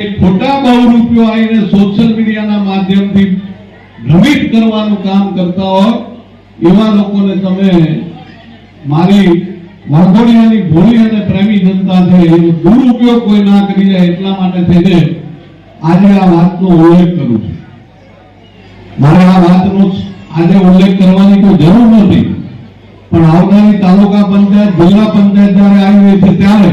ખોટા બહુ રૂપિયો આવીને સોશિયલ મીડિયાના માધ્યમથી ભ્રમિત કરવાનું કામ કરતા હોય, એવા લોકોને તમે મારી વાઘોડિયાની ભોળી અને પ્રેમી જનતા છે, એનો દુરુપયોગ કોઈ ના કરી જાય એટલા માટે થઈને આજે આ વાતનો ઉલ્લેખ કરું છું. મારે આ વાતનો આજે ઉલ્લેખ કરવાની કોઈ જરૂર નથી. પણ આવનારી તાલુકા પંચાયત, જિલ્લા પંચાયત જ્યારે આવી રહી છે ત્યારે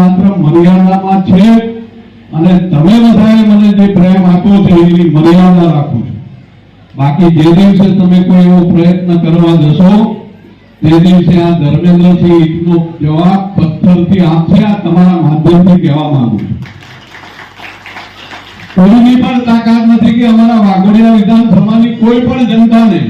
માત્ર મર્યાદામાં છે અને તમે બધાએ મને જે પ્રેમ આપ્યો છે, એની મર્યાદા રાખું છું. બાકી જે દિવસે તમે કોઈ એવો પ્રયત્ન કરવા જશો, તે દિવસે આ ધર્મેન્દ્રસિંહ ઈટનો જવાબ પથ્થરથી આપશે આ તમારા માધ્યમથી કહેવા માંગુ છું. કોઈની પણ તાકાત નથી કે અમારા વાઘોડિયા વિધાનસભાની કોઈ પણ જનતાને